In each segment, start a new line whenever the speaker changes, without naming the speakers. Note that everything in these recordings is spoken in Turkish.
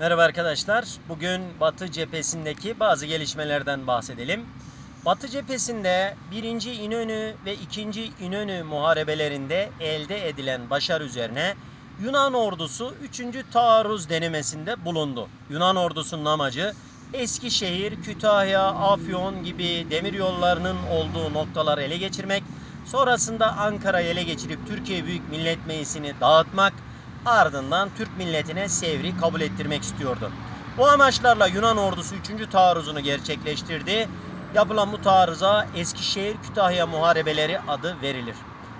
Merhaba arkadaşlar. Bugün Batı cephesindeki bazı gelişmelerden bahsedelim. Batı cephesinde 1. İnönü ve 2. İnönü muharebelerinde elde edilen başarı üzerine Yunan ordusu 3. taarruz denemesinde bulundu. Yunan ordusunun amacı Eskişehir, Kütahya, Afyon gibi demir yollarının olduğu noktaları ele geçirmek, sonrasında Ankara'yı ele geçirip Türkiye Büyük Millet Meclisi'ni dağıtmak, ardından Türk milletine Sevr'i kabul ettirmek istiyordu. Bu amaçlarla Yunan ordusu 3. taarruzunu gerçekleştirdi. Yapılan bu taarruza Eskişehir Kütahya Muharebeleri adı verilir.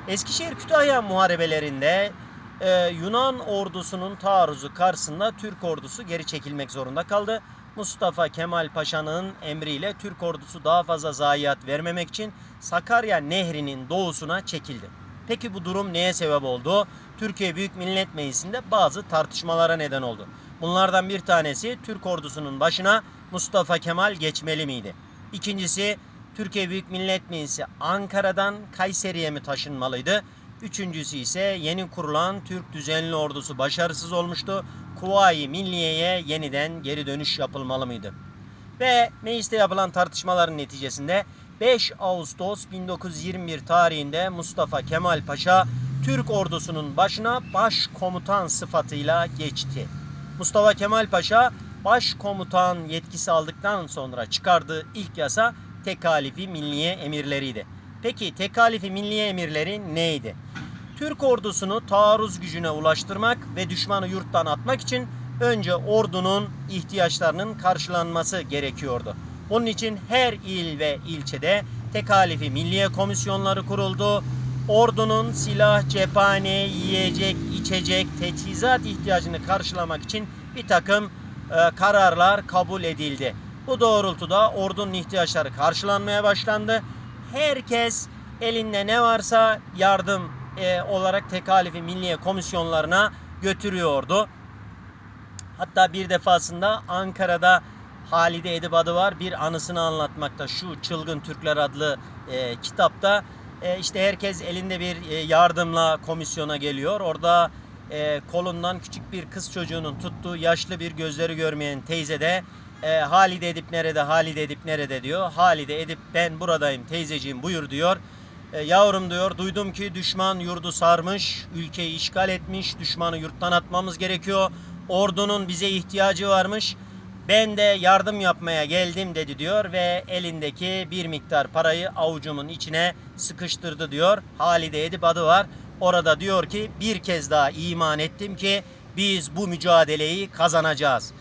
Eskişehir Kütahya Muharebelerinde e, Yunan ordusunun taarruzu karşısında Türk ordusu geri çekilmek zorunda kaldı. Mustafa Kemal Paşa'nın emriyle Türk ordusu daha fazla zayiat vermemek için Sakarya Nehri'nin doğusuna çekildi. Peki bu durum neye sebep oldu? Türkiye Büyük Millet Meclisi'nde bazı tartışmalara neden oldu. Bunlardan bir tanesi Türk ordusunun başına Mustafa Kemal geçmeli miydi? İkincisi Türkiye Büyük Millet Meclisi Ankara'dan Kayseri'ye mi taşınmalıydı? Üçüncüsü ise yeni kurulan Türk Düzenli Ordusu başarısız olmuştu. Kuvayi Milliye'ye yeniden geri dönüş yapılmalı mıydı? Ve mecliste yapılan tartışmaların neticesinde 5 Ağustos 1921 tarihinde Mustafa Kemal Paşa Türk ordusunun başına başkomutan sıfatıyla geçti. Mustafa Kemal Paşa başkomutan yetkisi aldıktan sonra çıkardığı ilk yasa tekalifi milliye emirleriydi. Peki tekalifi milliye emirleri neydi? Türk ordusunu taarruz gücüne ulaştırmak ve düşmanı yurttan atmak için önce ordunun ihtiyaçlarının karşılanması gerekiyordu. Bunun için her il ve ilçede tekalifi milliye komisyonları kuruldu. Ordunun silah, cephane, yiyecek, içecek, teçhizat ihtiyacını karşılamak için bir takım e, kararlar kabul edildi. Bu doğrultuda ordunun ihtiyaçları karşılanmaya başlandı. Herkes elinde ne varsa yardım e, olarak tekalifi milliye komisyonlarına götürüyordu. Hatta bir defasında Ankara'da Halide Edip adı var bir anısını anlatmakta. Şu Çılgın Türkler adlı e, kitapta e, işte herkes elinde bir e, yardımla komisyona geliyor. Orada e, kolundan küçük bir kız çocuğunun tuttuğu yaşlı bir gözleri görmeyen teyze de e, Halide Edip nerede, Halide Edip nerede diyor. Halide Edip ben buradayım teyzeciğim buyur diyor. E, yavrum diyor duydum ki düşman yurdu sarmış, ülkeyi işgal etmiş, düşmanı yurttan atmamız gerekiyor. Ordunun bize ihtiyacı varmış. Ben de yardım yapmaya geldim dedi diyor ve elindeki bir miktar parayı avucumun içine sıkıştırdı diyor. Halide Edip adı var. Orada diyor ki bir kez daha iman ettim ki biz bu mücadeleyi kazanacağız.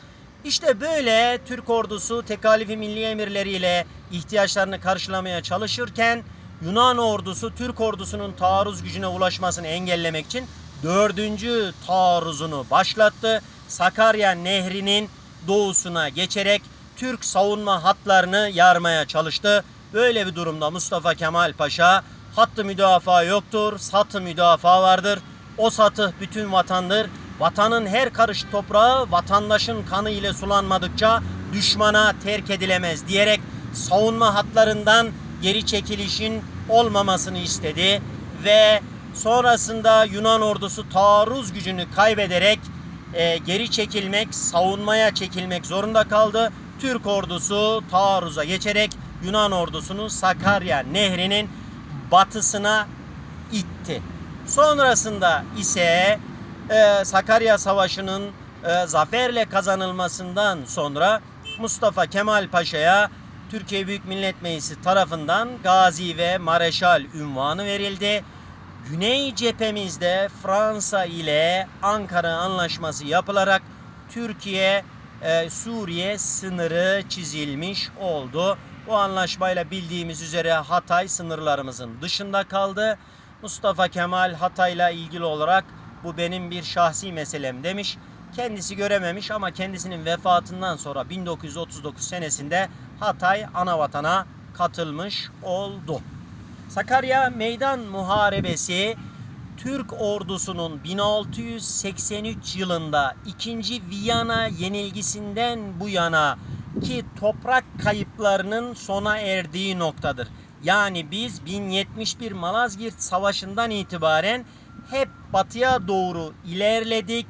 İşte böyle Türk ordusu tekalifi milli emirleriyle ihtiyaçlarını karşılamaya çalışırken Yunan ordusu Türk ordusunun taarruz gücüne ulaşmasını engellemek için dördüncü taarruzunu başlattı. Sakarya Nehri'nin doğusuna geçerek Türk savunma hatlarını yarmaya çalıştı. Böyle bir durumda Mustafa Kemal Paşa hattı müdafaa yoktur, satı müdafaa vardır. O satı bütün vatandır. Vatanın her karış toprağı vatandaşın kanı ile sulanmadıkça düşmana terk edilemez diyerek savunma hatlarından geri çekilişin olmamasını istedi ve sonrasında Yunan ordusu taarruz gücünü kaybederek e, geri çekilmek, savunmaya çekilmek zorunda kaldı. Türk ordusu taarruza geçerek Yunan ordusunu Sakarya Nehri'nin batısına itti. Sonrasında ise e, Sakarya Savaşı'nın e, zaferle kazanılmasından sonra Mustafa Kemal Paşa'ya Türkiye Büyük Millet Meclisi tarafından Gazi ve Mareşal ünvanı verildi. Güney cephemizde Fransa ile Ankara Anlaşması yapılarak Türkiye e, Suriye sınırı çizilmiş oldu. Bu anlaşmayla bildiğimiz üzere Hatay sınırlarımızın dışında kaldı. Mustafa Kemal Hatay'la ilgili olarak bu benim bir şahsi meselem demiş. Kendisi görememiş ama kendisinin vefatından sonra 1939 senesinde Hatay anavatana katılmış oldu. Sakarya Meydan Muharebesi Türk ordusunun 1683 yılında 2. Viyana yenilgisinden bu yana ki toprak kayıplarının sona erdiği noktadır. Yani biz 1071 Malazgirt Savaşı'ndan itibaren hep batıya doğru ilerledik.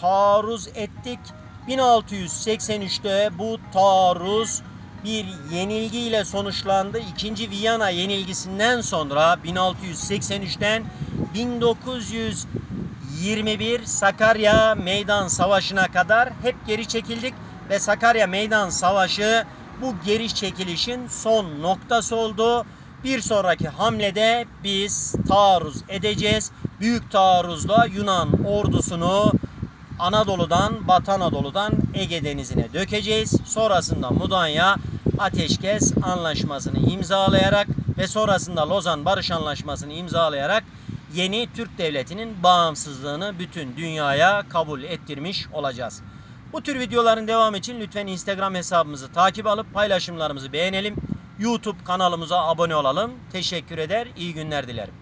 taarruz ettik. 1683'te bu taarruz bir yenilgiyle sonuçlandı. İkinci Viyana yenilgisinden sonra 1683'ten 1921 Sakarya Meydan Savaşı'na kadar hep geri çekildik ve Sakarya Meydan Savaşı bu geri çekilişin son noktası oldu. Bir sonraki hamlede biz taarruz edeceğiz. Büyük taarruzla Yunan ordusunu Anadolu'dan, Batı Anadolu'dan Ege Denizi'ne dökeceğiz. Sonrasında Mudanya Ateşkes Anlaşması'nı imzalayarak ve sonrasında Lozan Barış Anlaşması'nı imzalayarak yeni Türk Devleti'nin bağımsızlığını bütün dünyaya kabul ettirmiş olacağız. Bu tür videoların devamı için lütfen Instagram hesabımızı takip alıp paylaşımlarımızı beğenelim. YouTube kanalımıza abone olalım. Teşekkür eder, iyi günler dilerim.